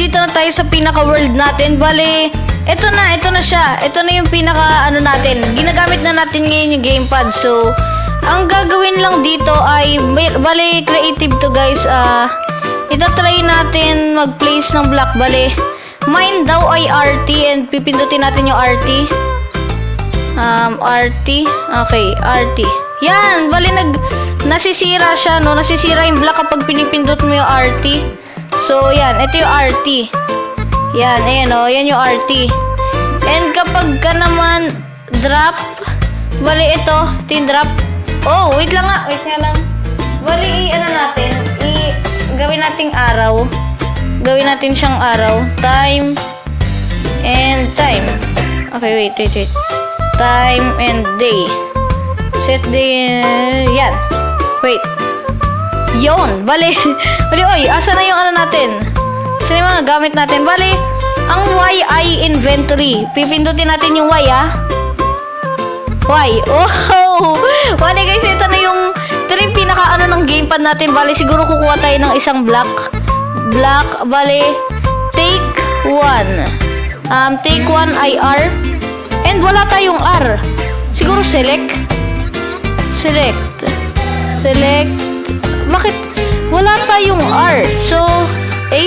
nandito na tayo sa pinaka-world natin. Bale, ito na, ito na siya. Ito na yung pinaka, ano natin. Ginagamit na natin ngayon yung gamepad. So, ang gagawin lang dito ay, bale, creative to guys. Ah, ito try natin mag-place ng block. Bale, mine daw ay RT and pipindutin natin yung RT. Um, RT. Okay, RT. Yan, bali nag nasisira siya, no? Nasisira yung block kapag pinipindot mo yung RT. So, yan, ito yung RT. Yan, ayan, oh, yan yung RT. And kapag ka naman drop, bali ito, ito yung drop. Oh, wait lang nga, wait nga lang. Bali, i, ano natin, i, gawin nating araw. Gawin natin siyang araw. Time and time. Okay, wait, wait, wait. Time and day. Set day, yan. Wait. Yon, bali. Bali, oy, asa na yung ano natin? Saan yung mga gamit natin? Bali, ang Y ay inventory. Pipindutin natin yung Y, ah. Y. Oh! Bali guys, ito na yung ito na yung pinaka ano ng gamepad natin. Bali, siguro kukuha tayo ng isang block. Block, bali, take one. Um, take one ay R. And wala tayong R. Siguro select. Select. Select. Bakit wala tayong R? So, A?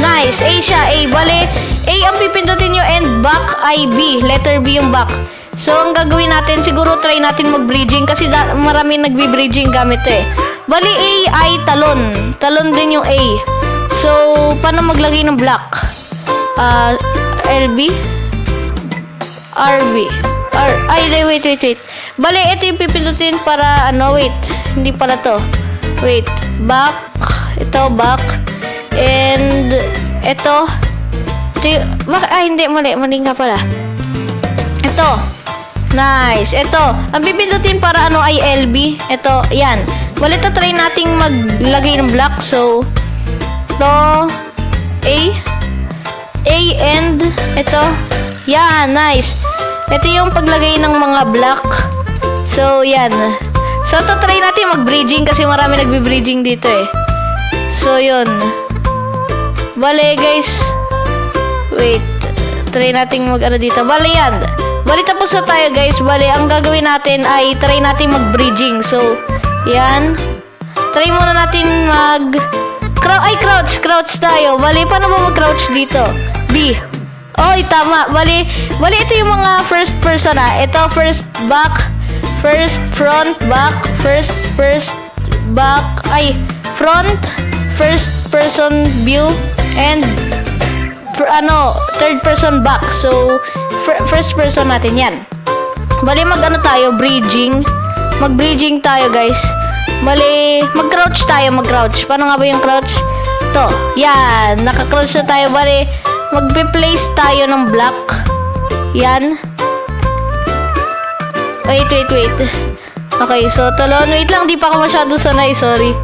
Nice. A siya. A. Bale, A ang pipindutin nyo and back ay B. Letter B yung back. So, ang gagawin natin, siguro try natin mag-bridging kasi da- marami nagbi-bridging gamit eh. Bali, A ay talon. Talon din yung A. So, paano maglagay ng block? Ah, LB? RB. R, ay, wait, wait, wait. Bale, ito yung pipindutin para, ano, wait. Hindi pala to. Wait. Back. Ito, back. And, ito. Ito yung, bak, ay, hindi, mali. Mali nga pala. Ito. Nice. Ito. Ang pipindutin para ano ay LB. Ito. Yan. Bale, ito try nating maglagay ng block. So, to A. A and ito. Yan, nice. Ito yung paglagay ng mga block. So, yan. So, ito try natin mag-bridging kasi marami nagbi-bridging dito eh. So, yun. Bale, guys. Wait. Try nating mag-ano dito. Bale, yan. Bale, tapos na tayo, guys. Bale, ang gagawin natin ay try natin mag-bridging. So, yan. Try muna natin mag... Crouch, ay, crouch. Crouch tayo. Bale, paano ba mag-crouch dito? B. Oy, tama. Bali, bali ito yung mga first person ah. Ito first back, first front, back, first first back, ay front, first person view and fir- ano, third person back. So, fir- first person natin 'yan. Bali mag ano tayo, bridging. Mag-bridging tayo, guys. Bali, mag-crouch tayo, mag-crouch. Paano nga ba yung crouch? To. Yan, naka-crouch na tayo. Bali, magpe-place tayo ng block. Yan. Wait, wait, wait. Okay, so talon. Wait lang, di pa ako masyado sanay. Sorry.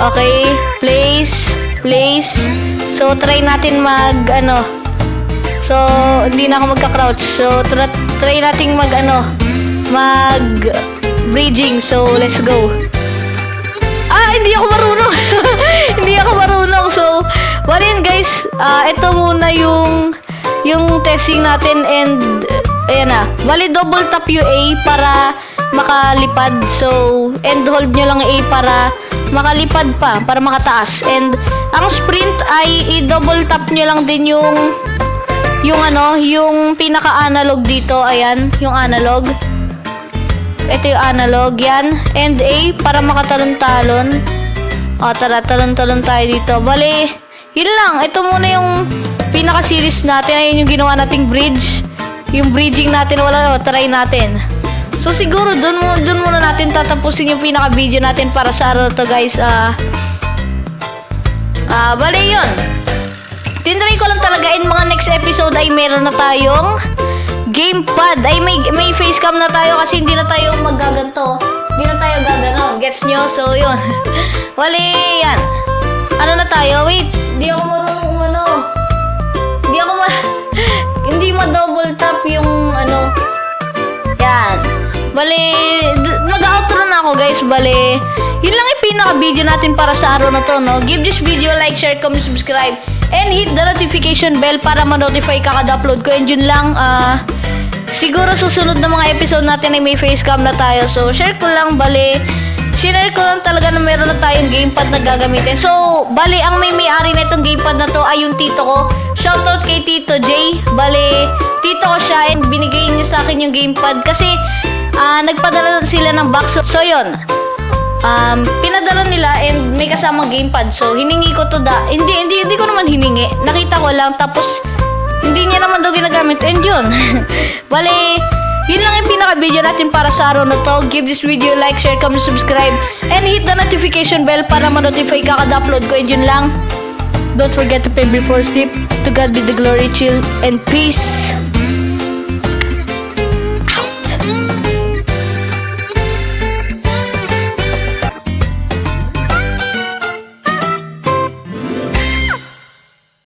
Okay, place, place. So, try natin mag, ano. So, hindi na ako magka-crouch. So, tra- try nating mag, ano, mag bridging. So, let's go. Ah, hindi ako marunong. hindi ako marunong. So, well yun guys, ah ito muna yung yung testing natin and uh, ayan na. Bali double tap yung A para makalipad. So, and hold nyo lang A para makalipad pa, para makataas. And ang sprint ay i-double tap nyo lang din yung yung ano, yung pinaka-analog dito. Ayan, yung analog. Ito yung analog yan. And A para makatalon-talon. O, tara, talon-talon tayo dito. Bali, yun lang. Ito muna yung pinaka-series natin. Ayun yung ginawa nating bridge. Yung bridging natin, wala, o, try natin. So, siguro, dun, mo, dun muna natin tatapusin yung pinaka-video natin para sa araw to, guys. Ah, ah, bali yun. Tinry ko lang talaga in mga next episode ay meron na tayong gamepad. Ay may may facecam na tayo kasi hindi na tayo magaganto. Hindi na tayo gaganon. Gets nyo? So, yun. Wali, yan. Ano na tayo? Wait, hindi ako marunong hindi ma-double tap yung ano. Yan. Bali, d- mag-outro na ako guys, bale, yun lang yung pinaka-video natin para sa araw na to, no? Give this video like, share, comment, subscribe, and hit the notification bell para ma-notify ka kada upload ko. And yun lang, ah, siguro susunod na mga episode natin ay may facecam na tayo. So, share ko lang, bale, share ko lang talaga na meron na tayong gamepad na gagamitin. So, bale, ang may may-ari na itong gamepad na to ay yung tito ko. Shoutout kay Tito J. Bale, tito ko siya and binigay niya sa akin yung gamepad kasi ah, nagpadala sila ng box. So, yun. Um, pinadala nila and may kasamang gamepad. So, hiningi ko to da. Hindi, hindi, hindi ko naman hiningi. Nakita ko lang. Tapos, hindi niya naman daw ginagamit. And yun. Bale, yun lang yung pinaka-video natin para sa araw na to. Give this video like, share, comment, subscribe, and hit the notification bell para ma-notify ka kada upload ko. And yun lang. Don't forget to pray before sleep. To God be the glory, chill, and peace.